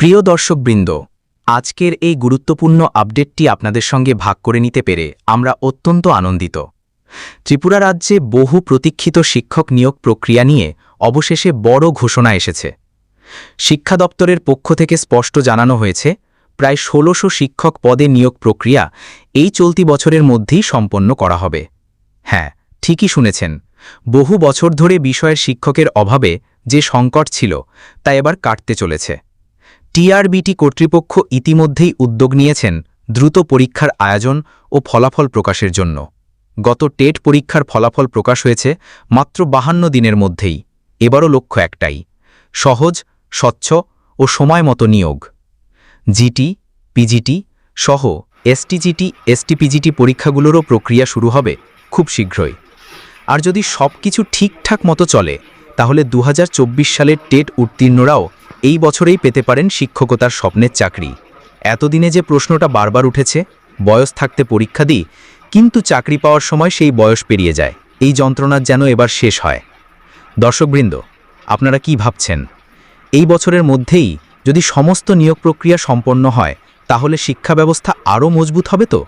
প্রিয় দর্শকবৃন্দ, আজকের এই গুরুত্বপূর্ণ আপডেটটি আপনাদের সঙ্গে ভাগ করে নিতে পেরে আমরা অত্যন্ত আনন্দিত। ত্রিপুরা রাজ্যে বহু প্রতীক্ষিত শিক্ষক নিয়োগ প্রক্রিয়া নিয়ে অবশেষে বড় ঘোষণা এসেছে। শিক্ষা দপ্তরের পক্ষ থেকে স্পষ্ট জানানো হয়েছে, প্রায় ষোলোশো শিক্ষক পদে নিয়োগ প্রক্রিয়া এই চলতি বছরের মধ্যেই সম্পন্ন করা হবে। হ্যাঁ ঠিকই শুনেছেন, বহু বছর ধরে বিষয়ের শিক্ষকের অভাবে যে সংকট ছিল তা এবার কাটতে চলেছে। টিআরবিটি কর্তৃপক্ষ ইতিমধ্যেই উদ্যোগ নিয়েছেন দ্রুত পরীক্ষার আয়োজন ও ফলাফল প্রকাশের জন্য। গত টেট পরীক্ষার ফলাফল প্রকাশ হয়েছে মাত্র বাহান্ন দিনের মধ্যেই, এবারও লক্ষ্য একটাই, সহজ, স্বচ্ছ ও সময় মতো নিয়োগ জিটি পিজিটি সহ এসটিজিটি এসটিপিজিটি পরীক্ষাগুলোরও প্রক্রিয়া শুরু হবে খুব শীঘ্রই। আর যদি সব কিছু ঠিকঠাক মতো চলে, তাহলে দু হাজার চব্বিশ সালের টেট উত্তীর্ণরাও এই বছরেই পেতে পারেন শিক্ষকতার স্বপ্নের চাকরি। এতদিনে যে প্রশ্নটা বারবার উঠেছে, বয়স থাকতে পরীক্ষা দিই, কিন্তু চাকরি পাওয়ার সময় সেই বয়স পেরিয়ে যায়, এই যন্ত্রণার যেন এবার শেষ হয়। দর্শকবৃন্দ, আপনারা কি ভাবছেন? এই বছরের মধ্যেই যদি সমস্ত নিয়োগ প্রক্রিয়া সম্পন্ন হয়, তাহলে শিক্ষা ব্যবস্থা আরও মজবুত হবে তো?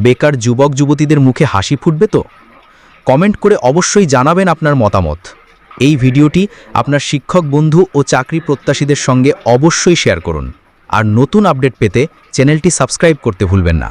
বেকার যুবক যুবতীদের মুখে হাসি ফুটবে তো? কমেন্ট করে অবশ্যই জানাবেন আপনার মতামত। এই ভিডিওটি আপনার শিক্ষক, বন্ধু ও চাকরি প্রত্যাশীদের সঙ্গে অবশ্যই শেয়ার করুন। আর নতুন আপডেট পেতে চ্যানেলটি সাবস্ক্রাইব করতে ভুলবেন না।